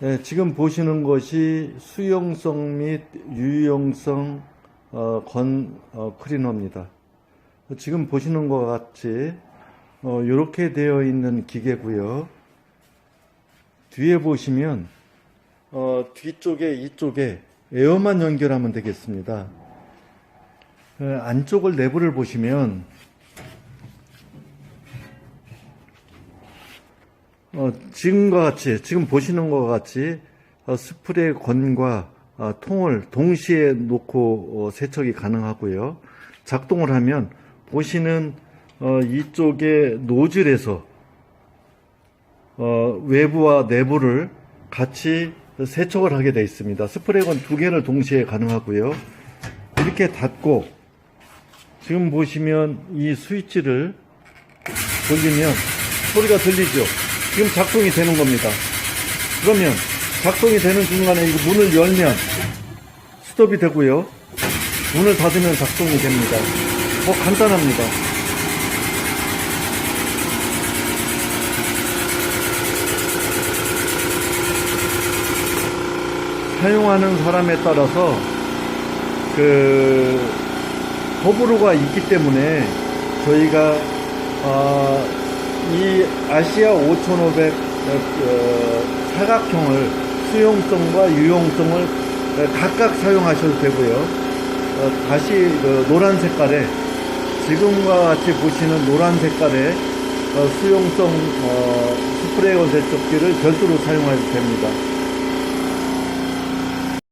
네, 지금 보시는 것이 수용성 및 유용성 어, 건 어, 클리너입니다. 지금 보시는 것 같이 어, 이렇게 되어 있는 기계고요. 뒤에 보시면 어, 뒤쪽에 이쪽에 에어만 연결하면 되겠습니다. 어, 안쪽을 내부를 보시면 어, 지금과 같이, 지금 보시는 것 같이, 어, 스프레이 건과 어, 통을 동시에 놓고 어, 세척이 가능하고요. 작동을 하면 보시는 어, 이쪽에 노즐에서 어, 외부와 내부를 같이 세척을 하게 되어 있습니다. 스프레이건 두 개를 동시에 가능하고요. 이렇게 닫고 지금 보시면 이 스위치를 돌리면 소리가 들리죠. 지금 작동이 되는 겁니다. 그러면 작동이 되는 중간에 이거 문을 열면 스톱이 되고요. 문을 닫으면 작동이 됩니다. 뭐 간단합니다. 사용하는 사람에 따라서 그 호불호가 있기 때문에 저희가 아, 이 아시아 5500 어, 사각형을 수용성과 유용성을 각각 사용하셔도 되고요. 어, 다시 그 노란 색깔에 지금과 같이 보시는 노란 색깔의 어, 수용성 어, 스프레이어 세척기를 별도로 사용하셔도 됩니다.